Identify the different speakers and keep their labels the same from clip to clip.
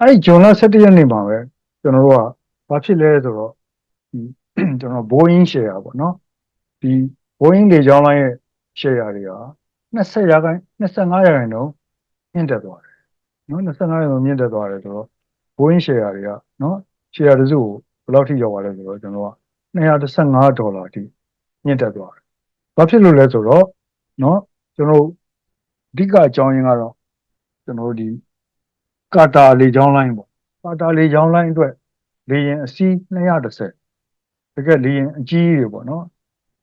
Speaker 1: အဲ့ဒီဂျွန်လ17ရက်နေ့မှာပဲကျွန်တော်တို့ကဘာဖြစ်လဲဆိုတော့ဒီကျွန်တော် Boeing share ပေါ့နော်ဒီ Boeing လေကြောင်းလိုင်းရဲ့ share တွေက20ရာခိုင်25ရာခိုင်နှုန်းမြင့်တက်သွားတယ်နော်25ရာခိုင်နှုန်းမြင့်တက်သွားတယ်ဆိုတော့ Boeing share တွေကနော် share တစ်စုကိုဘယ်လောက်ထိရောက်သွားလဲဆိုတော့ကျွန်တော်က215ဒေါ်လာအထိမြင့်တက်သွားတယ်ဘာဖြစ်လို့လဲဆိုတော့နော်ကျွန်တော်အဓိကအကြောင်းရင်းကတော့ကျွန်တော်တို့ဒီ ကာတာလေကြောင်းလိုင်းပေါ့ကာတာလေကြောင်းလိုင်းအတွက်လေယာဉ်အစီး230တကယ်လေယာဉ်အကြီးကြီးတွေပေါ့နော်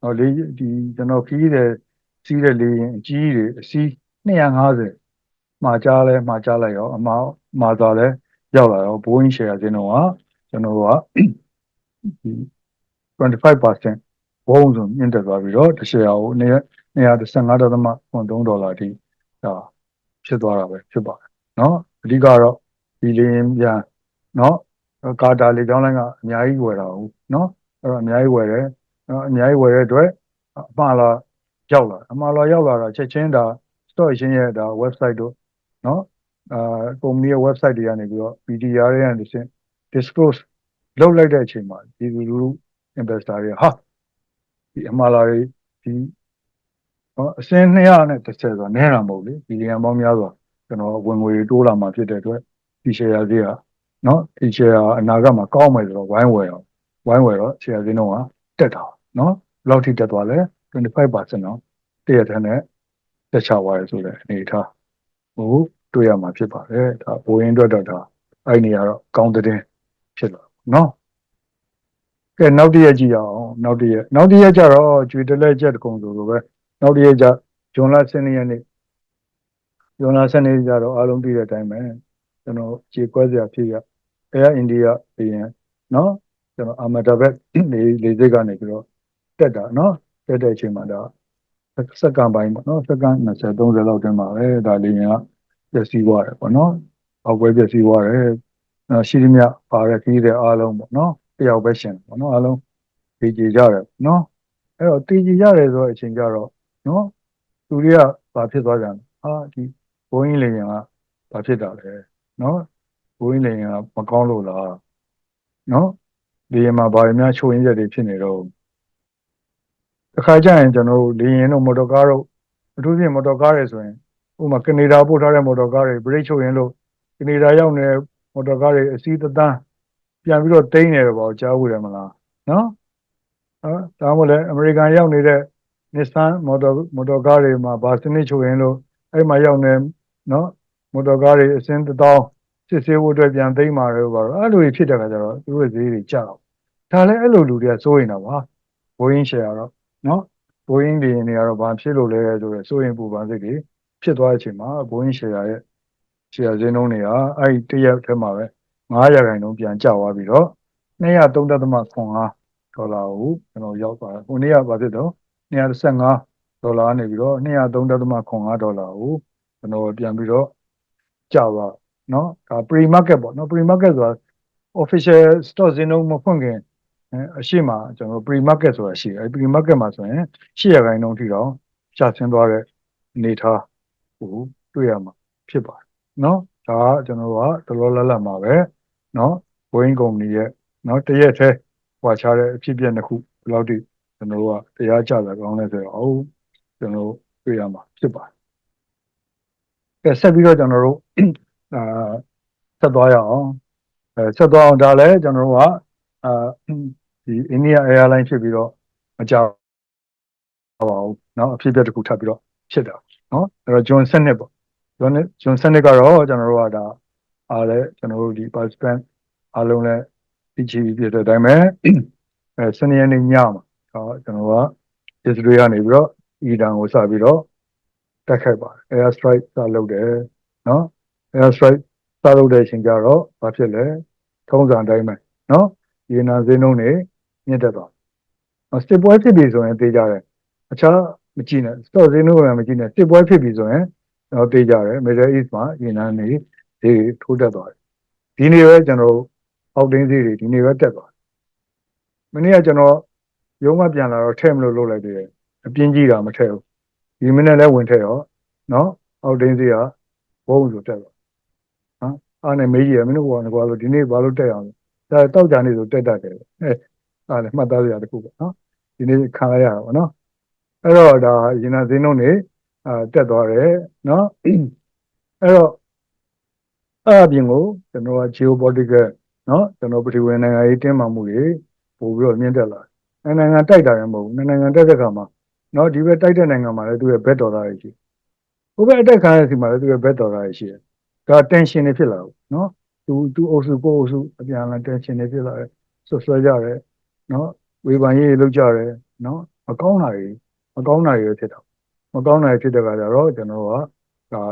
Speaker 1: ဟောလေဒီကျွန်တော်ခီးတဲ့စီးတဲ့လေယာဉ်အကြီးကြီးတွေအစီး250မှာကြားလဲမှာကြားလိုက်ရောအမှားမှာသွားလဲရောက်လာတော့ Boeing share ခြင်းတော့ကကျွန်တော်ကဒီ25% ဘုံဆိုမြင့်တက်သွားပြီးတော့တစ်ရှယ်ယာကို215.3ဒေါ်လာအထိဒါဖြစ်သွားတာပဲဖြစ်ပါတယ်เนาะ အဓိကတော့ဒီလေရင်ပြန်နော်ကာတာလေကြောင်းလိုင်းကအများကြီးဝယ်တာဟုတ်နော်အဲ့တော့အများကြီးဝယ်တယ်နော်အများကြီးဝယ်တဲ့အတွက်အမှလာရောက်လာအမှလာရောက်လာတာချက်ချင်းဒါ stock exchange ရဲ့ဒါ website တို့နော်အာကုမ္ပဏီရဲ့ website တွေကနေပြီးတော့ PDR တွေကနေစင် disclose လုပ်လိုက်တဲ့အချိန်မှာဒီလူလူ investor တွေဟာဒီအမှလာတွေဒီအစင်း200နဲ့30ဆိုတာနည်းတာမဟုတ်လေဘီလီယံပေါင်းများစွာ ကျွန်တော်ဝင်ငွေတိုးလာမှာဖြစ်တဲ့အတွက်ဒီ share ဈေးကနော်ဒီ share အနာဂတ်မှာကောင်းမယ်ဆိုတော့ဝိုင်းဝယ်တော့ဝိုင်းဝယ်တော့ share ဈေးနှုန်းကတက်တာနော်ဘယ်လောက်ထိတက်သွားလဲ25%နော်တရက်တည်းနဲ့တက်ချသွားရဆိုတဲ့အနေအထားဟိုတွေ့ရမှာဖြစ်ပါတယ်ဒါဘိုးရင်းအတွက်တော့ဒါအဲ့နေရတော့ကောင်းတဲ့ဖြစ်လာနော်ကဲနောက်တစ်ရက်ကြည့်အောင်နောက်တစ်ရက်နောက်တစ်ရက်ကျတော့ကျွေတလဲချက်တကုံဆိုလိုပဲနောက်တစ်ရက်ကျဂျွန်လ12ရက်နေ့ ဂျွန်လ12ရက်ကျတော့အားလုံးသိတဲ့အတိုင်းပဲကျွန်တော်ခြေကွဲစရာဖြစ်ရ Air India ပြီးရင်နော်ကျွန်တော် Ahmedabad လေလေစိတ်ကနေပြီးတော့တက်တာနော်တက်တဲ့အချိန်မှာဒါစက္ကန့်ပိုင်းပေါ့နော်စက္ကန့်20 30လောက်တွင်းမှာပဲဒါလေရင်ကပျက်စီးသွားတယ်ပေါ့နော်အောက်ပွဲပျက်စီးသွားတယ်ရှိသမျှပါတဲ့ခီးတဲ့အားလုံးပေါ့နော်တယောက်ပဲရှင်ပေါ့နော်အားလုံးတည်ကြည်ကြတယ်နော်အဲ့တော့တည်ကြည်ကြတယ်ဆိုတဲ့အချိန်ကျတော့နော်သူတွေကဘာဖြစ်သွားကြလဲဟာဒီ ဘိုးင်းလေရင်ကဘာဖြစ်တာလဲနော်ဘိုးင်းလေရင်ကမကောင်းလို့လားနော်လေရင်မှာဘာတွေများချိုးရင်းချက်တွေဖြစ်နေတော့တခါကျရင်ကျွန်တော်တို့လေရင်တို့မော်တော်ကားတို့အထူးဖြင့်မော်တော်ကားတွေဆိုရင်ဥပမာကနေဒါပို့ထားတဲ့မော်တော်ကားတွေဘရိတ်ချိုးရင်လို့ကနေဒါရောက်နေမော်တော်ကားတွေအစီးတသန်းပြန်ပြီးတော့တိမ့်နေတယ်ပေါ့ကြားဘူးတယ်မလားနော်အဲဒါမှမဟုတ်လေအမေရိကန်ရောက်နေတဲ့ Nissan မော်တော်မော်တော်ကားတွေမှာဘာစနစ်ချိုရင်လို့အဲ့မှာရောက်နေ နော်မော်တော်ကားတွေအစင်းတစ်တောင်းစစ်ဆေးဖို့အတွက်ပြန်သိမ်းมาတယ်ဘာလို့အဲ့လိုဖြစ်တဲ့ခါကျတော့သူတို့ဈေးတွေကျတော့ဒါလည်းအဲ့လိုလူတွေကစိုးရင်တော့ပါဘိုးရင်းရှယ်ကတော့နော်ဘိုးရင်းတွေနေရာတော့ဘာဖြစ်လို့လဲဆိုတော့စိုးရင်ပူပန်စိတ်တွေဖြစ်သွားတဲ့အချိန်မှာဘိုးရင်းရှယ်ရဲ့ရှယ်ဈေးနှုန်းတွေကအဲ့ဒီတရက်ထဲမှာပဲ900ရာခိုင်နှုန်းပြန်ကျသွားပြီးတော့203.5ဒေါ်လာကိုကျွန်တော်ရောက်သွားတယ်။ဟိုနေ့ကဘာဖြစ်တော့215ဒေါ်လာနေပြီးတော့203.5ဒေါ်လာကို ကျွန်တော်ပြန်ပြီးတော့ကျသွားเนาะဒါ pre market ပေါ့เนาะ pre market ဆိုတာ official stock ဈေးနှုန်းမဖွင့်ခင်အရှိမကျွန်တော် pre market ဆိုတာရှိတယ်အဲ pre market မှာဆိုရင်8ရာခိုင်နှုန်းထိတော့ကျဆင်းသွားတဲ့အနေထားကိုတွေ့ရမှာဖြစ်ပါတယ်เนาะဒါကကျွန်တော်ကတလောလလတ်မှာပဲเนาะ Boeing ကုမ္ပဏီရဲ့เนาะတရက်သေးဟွာချတဲ့အဖြစ်ပြက်တစ်ခုဘယ်လောက်ထိကျွန်တော်တို့ကတရားကြတာကောင်းလဲဆိုတော့အော်ကျွန်တော်တွေ့ရမှာဖြစ်ပါတယ် ကဲဆက်ပြီးတော့ကျွန်တော်တို့အာဆက်သွားရအောင်အဲဆက်သွားအောင်ဒါလည်းကျွန်တော်တို့ကအာဒီအိန္ဒိယ airline ဖြစ်ပြီးတော့မကြောက်ပါဘူးเนาะအဖြစ်ပြက်တစ်ခုထပ်ပြီးတော့ဖြစ်တာเนาะအဲ့တော့ဂျွန်စနစ်ပေါ့ဂျွန်ဂျွန်စနစ်ကတော့ကျွန်တော်တို့ကဒါအားလဲကျွန်တော်တို့ဒီ participant အားလုံးလဲသိချပြီးပြတဲ့အတိုင်းပဲအဲစနေနေ့ညမှာတော့ကျွန်တော်က Israel ကနေပြီးတော့အီရန်ကိုစပြီးတော့ တက်ခတ်ပါတယ် air strike စလုပ်တယ်နော် air strike စလုပ်တဲ့အချိန်ကျတော့ဘာဖြစ်လဲထုံးစံအတိုင်းပဲနော်ရေနံစင်းလုံးတွေမြင့်တက်သွားစစ်ပွဲဖြစ်ပြီဆိုရင်သိကြတယ်အခြားမကြည့်နဲ့စတော့စင်းလုံးကမကြည့်နဲ့စစ်ပွဲဖြစ်ပြီဆိုရင်တော့သိကြတယ် Middle East မှာရေနံတွေဒီထိုးတက်သွားတယ်ဒီနေ့ပဲကျွန်တော်အောက်တင်းစီးတွေဒီနေ့ပဲတက်သွားမနေ့ကကျွန်တော်ရုံးကပြန်လာတော့ထဲမလို့လုပ်လိုက်သေးတယ်အပြင်းကြီးတာမထဲဘူး ဒီမနေ့လည်းဝင်ထဲ့ရောနော်အောက်တင်းဈေးကဘုံဆိုတက်သွားနော်အားနဲ့မေးကြည့်ရမင်းတို့ကကွာလို့ဒီနေ့ဘာလို့တက်အောင်လဲဒါတောက်ကြနေဆိုတက်တတ်တယ်အဲအားလည်းမှတ်သားစရာတစ်ခုပေါ့နော်ဒီနေ့ခံရရတာပေါ့နော်အဲ့တော့ဒါရင်နာသိန်းလုံးနေအာတက်သွားတယ်နော်အဲ့တော့အဲ့အပြင်ကိုကျွန်တော်က geopolitical နော်ကျွန်တော်ပြည်ဝင်နိုင်ငံရေးတင်းမာမှုတွေပို့ပြီးတော့မြင့်တက်လာတယ်နိုင်ငံတိုက်တာလည်းမဟုတ်ဘူးနိုင်ငံတိုက်တဲ့ခါမှာ နော်ဒီဘက်တိုက်တဲ့နိုင်ငံမှာလည်းသူရဲ့ဘက်တော်သားတွေရှိဟိုဘက်အတက်ခံရတဲ့စီမှာလည်းသူရဲ့ဘက်တော်သားတွေရှိတယ်ဒါ tension တွေဖြစ်လာဘူးနော်သူသူအုပ်စုကိုအုပ်စုအပြန်အလှန် tension တွေဖြစ်လာတယ်ဆွဆွဲကြတယ်နော်ဝေဖန်ရေးလုပ်ကြတယ်နော်မကောင်းတာတွေမကောင်းတာတွေဖြစ်တာမကောင်းတာတွေဖြစ်တဲ့ခါကျတော့ကျွန်တော်ကဒါ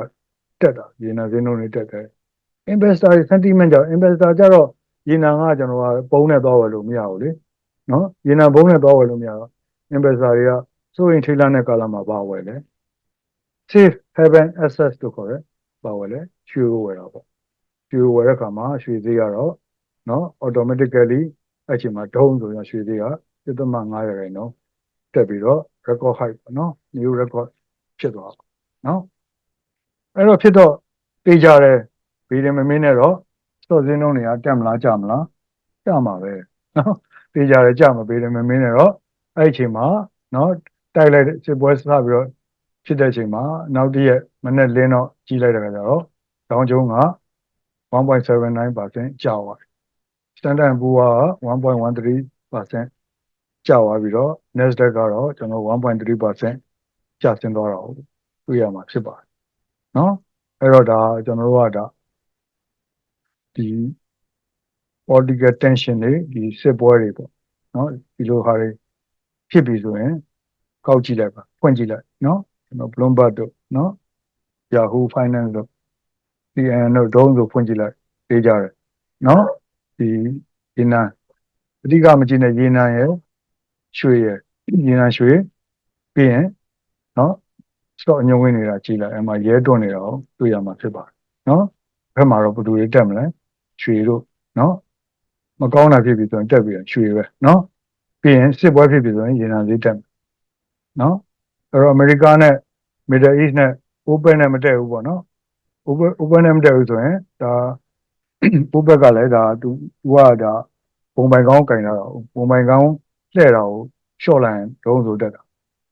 Speaker 1: တက်တာရေနာစင်းလုံးတွေတက်တယ် investor sentiment ကြောင့် investor ကြတော့ရေနာကကျွန်တော်ကပုံနဲ့သွားဝယ်လို့မရဘူးလေနော်ရေနာပုံနဲ့သွားဝယ်လို့မရတော့ investor တွေက စိုးရင်ထိလာတဲ့ကာလမှာပါဝယ်လေ safe haven access လို့ခေါ်တယ်ပါဝယ်လေရွှေကိုဝယ်တာပေါ့ရွှေကိုဝယ်တဲ့အခါမှာရွှေဈေးကတော့နော် automatically အဲ့ချိန်မှာဒုံးဆိုရင်ရွှေဈေးက7.5ရာခိုင်နှုန်းတက်ပြီးတော့ record high ပေါ့နော် new record ဖြစ်သွားပါနော်အဲ့တော့ဖြစ်တော့တေးကြတယ်ဘေးတယ်မမင်းနဲ့တော့စော့စင်းလုံးတွေကတက်မလားကြမလားကြမှာပဲနော်တေးကြတယ်ကြမှာဘေးတယ်မမင်းနဲ့တော့အဲ့ဒီချိန်မှာနော် တိုက်လိုက်တဲ့စစ်ပွဲစပြီးတော့ဖြစ်တဲ့အချိန်မှာနောက်တည့်ရက်မနေ့လင်းတော့ကြီးလိုက်တဲ့ခါကျတော့တောင်ကျုံးက1.79%ကျသွားတယ် Standard Poor က1.13%ကျသွားပြီးတော့ Nasdaq ကတော့ကျွန်တော်1.3%ကျဆင်းသွားတာကိုတွေ့ရမှာဖြစ်ပါတယ်နော်အဲ့တော့ဒါကျွန်တော်တို့ကဒါဒီ political tension တွေဒီစစ်ပွဲတွေပေါ့နော်ဒီလိုဟာတွေဖြစ်ပြီဆိုရင် ကောက်ကြည့်လိုက်ပါဖွင့်ကြည့်လိုက်နော်ကျွန်တော် Bloomberg တို့နော် Yahoo Finance တို့ CNN တို့ဒုံးဆိုဖွင့်ကြည့်လိုက်ပေးကြတယ်နော်ဒီရေနံအဓိကမကြည့်နဲ့ရေနံရယ်ရွှေရယ်ရေနံရွှေပြီးရင်နော် stock အညွှန်းဝင်နေတာကြည့်လိုက်အဲ့မှာရဲတွန်းနေတာကိုတွေ့ရမှာဖြစ်ပါတယ်နော်ဘက်မှာတော့ဘယ်သူတွေတက်မလဲရွှေတို့နော်မကောင်းတာဖြစ်ပြီဆိုရင်တက်ပြီးရွှေပဲနော်ပြီးရင်စစ်ပွဲဖြစ်ပြီဆိုရင်ရေနံဈေးတက်မယ် နော်အဲ့တော့အမေရိကနဲ့ Middle East နဲ့ Open နဲ့မတက်ဘူးပေါ့နော် Open Open နဲ့မတက်ဘူးဆိုရင်ဒါ Open ကလည်းဒါသူသူကဒါပုံပိုင်ကောင်းကင်တာတော့ပုံပိုင်ကောင်းလှဲ့တာကိုရှော့လိုက်ရင်ဒုံးဆိုတက်တာ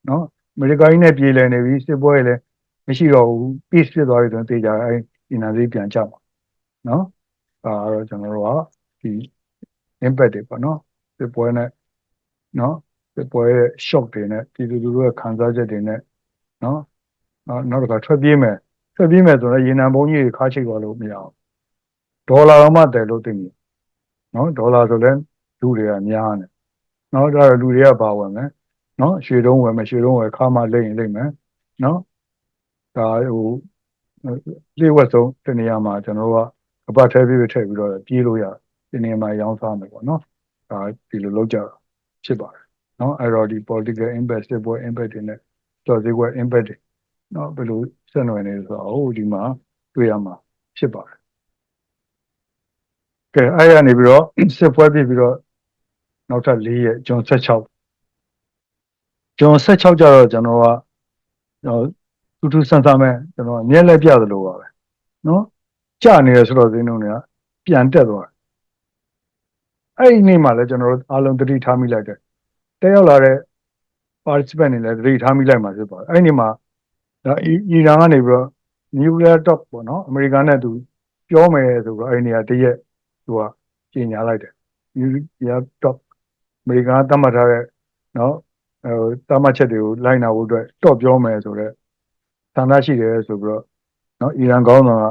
Speaker 1: နော်အမေရိကကြီးနဲ့ပြည်လည်နေပြီစစ်ပွဲလည်းမရှိတော့ဘူး peace ဖြစ်သွားပြီဆိုရင်တေချာအဲဒီနာသေးပြန်ကြမှာနော်ဒါတော့ကျွန်တော်တို့ကဒီ impact တွေပေါ့နော်စစ်ပွဲနဲ့နော် စစ်ပွဲရဲ့ shock တွေနဲ့ပြည်သူလူထုရဲ့ခံစားချက်တွေနဲ့နော်နောက်နောက်တစ်ခါထွက်ပြေးမယ်ထွက်ပြေးမယ်ဆိုတော့ရေနံဘုံကြီးတွေခါချိတ်သွားလို့မရအောင်ဒေါ်လာတော့မှတယ်လို့သိနေနော်ဒေါ်လာဆိုလဲလူတွေကများနေနော်ဒါတော့လူတွေကပါဝင်မယ်နော်ရွှေတုံးဝယ်မယ်ရွှေတုံးဝယ်ခါမှလိမ့်ရင်လိမ့်မယ်နော်ဒါဟိုလေဝက်ဆုံးတနေရာမှာကျွန်တော်တို့ကအပတ်ထဲပြေးထည့်ပြီးတော့ပြေးလို့ရဒီနေရာမှာရောင်းစားမယ်ပေါ့နော်ဒါဒီလိုလုပ်ကြတာဖြစ်ပါတယ် နော်အဲ့တော့ဒီ political impact စစ်ပွဲ impact တွေနဲ့တော်စီကွယ် impact တွေနော်ဘယ်လိုဆက်နွယ်နေလဲဆိုတော့ဟိုဒီမှာတွေ့ရမှာဖြစ်ပါတယ်ကဲအဲ့ရနေပြီးတော့စစ်ပွဲပြပြီးတော့နောက်ထပ်၄ရက်ဂျွန်16ဂျွန်16ကျတော့ကျွန်တော်ကဟိုတူတူဆန်းဆန်းပဲကျွန်တော်မျက်လက်ပြသလိုပါပဲနော်ကြာနေရဆိုတော့ဇင်းတို့ကပြန်တက်သွားတယ်အဲ့ဒီနေ့မှလည်းကျွန်တော်တို့အားလုံးသတိထားမိလိုက်တယ် တက်ရောက်လာတဲ့ participant တွေလည်းသတိထားမိလိုက်မှာဖြစ်ပါတယ်အဲ့ဒီနေ့မှာဒါအီရန်ကနေပြီးတော့ nuclear talk ပေါ့နော်အမေရိကန်နဲ့သူပြောမယ်ဆိုတော့အဲ့ဒီနေရာတရက်သူကကြေညာလိုက်တယ် nuclear talk အမေရိကန်ကသတ်မှတ်ထားတဲ့နော်ဟိုသတ်မှတ်ချက်တွေကိုလိုက်နာဖို့အတွက်တော့ပြောမယ်ဆိုတော့သံသရှိတယ်ဆိုပြီးတော့နော်အီရန်ကောင်းဆောင်က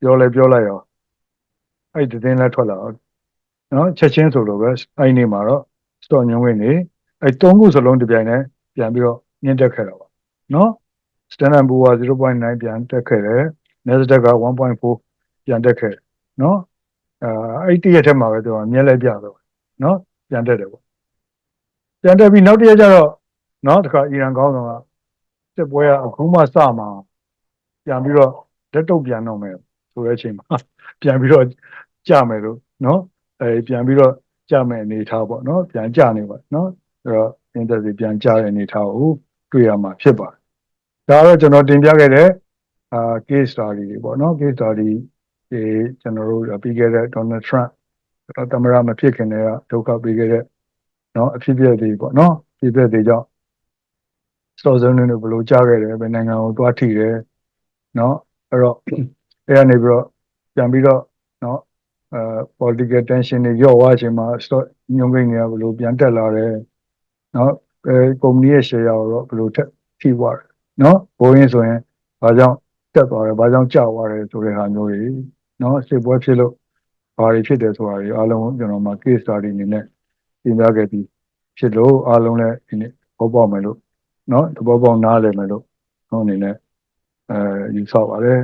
Speaker 1: ပြောလဲပြောလိုက်ရောအဲ့ဒီသတင်းလဲထွက်လာတော့နော်ချက်ချင်းဆိုလို့ပဲအဲ့ဒီနေ့မှာတော့ stock ညွှန်းဝင်နေအဲ့သုံးခုစလုံးတစ်ပြိုင်တည်းပြန်ပြီးတော့မြင့်တက်ခဲ့တာပါနော် Standard Poor က0.9ပြန်တက်ခဲ့တယ် Nasdaq က1.4ပြန်တက်ခဲ့တယ်နော်အဲအဲ့ဒီရက်ထက်မှာပဲသူကမြဲလဲပြတော့နော်ပြန်တက်တယ်ပေါ့ပြန်တက်ပြီးနောက်တစ်ရက်ကျတော့နော်တခါအီရန်ကောင်းဆောင်ကစစ်ပွဲကအခုမှစမှာပြန်ပြီးတော့လက်တုပ်ပြန်တော့မယ်ဆိုတဲ့အချိန်မှာပြန်ပြီးတော့ကြမယ်လို့နော်အဲပြန်ပြီးတော့ ကြမယ်အနေထားပေါ့နော်ပြန်ကြနေပါနော်အဲ့တော့ interest ပြန်ကြတဲ့အနေထားကိုတွေ့ရမှာဖြစ်ပါတယ်ဒါကတော့ကျွန်တော်တင်ပြခဲ့တဲ့အာ case study တွေပေါ့နော် case study ဒီကျွန်တော်တို့ပြီးခဲ့တဲ့ Donald Trump သမ္မတမဖြစ်ခင်တည်းကဒုက္ခပေးခဲ့တဲ့နော်အဖြစ်အပျက်တွေပေါ့နော်အဖြစ်အပျက်တွေကြောင့်စောစောနေဘယ်လိုကြားခဲ့တယ်ဘယ်နိုင်ငံကိုသွားထိတယ်နော်အဲ့တော့အဲ့ကနေပြီးတော့ပြန်ပြီးတော့နော် အဲ political tension တွေရော့သွားချိန်မှာ stock ညွှန်းကိန်းတွေကဘယ်လိုပြန်တက်လာတယ်နော်အဲကုမ္ပဏီရဲ့ share ကိုတော့ဘယ်လိုထက်ထိသွားတယ်နော်ဘိုးရင်းဆိုရင်ဘာကြောင့်တက်သွားတယ်ဘာကြောင့်ကျသွားတယ်ဆိုတဲ့ဟာမျိုးတွေနော်စစ်ပွဲဖြစ်လို့ဘာတွေဖြစ်တယ်ဆိုတာတွေအားလုံးကျွန်တော်မှာ case study အနေနဲ့ပြင်ပြခဲ့ပြီးဖြစ်လို့အားလုံးလည်းဒီနေ့ဘောပေါက်မယ်လို့နော်သဘောပေါက်နားလည်မယ်လို့ဟိုအနေနဲ့အဲယူဆပါတယ်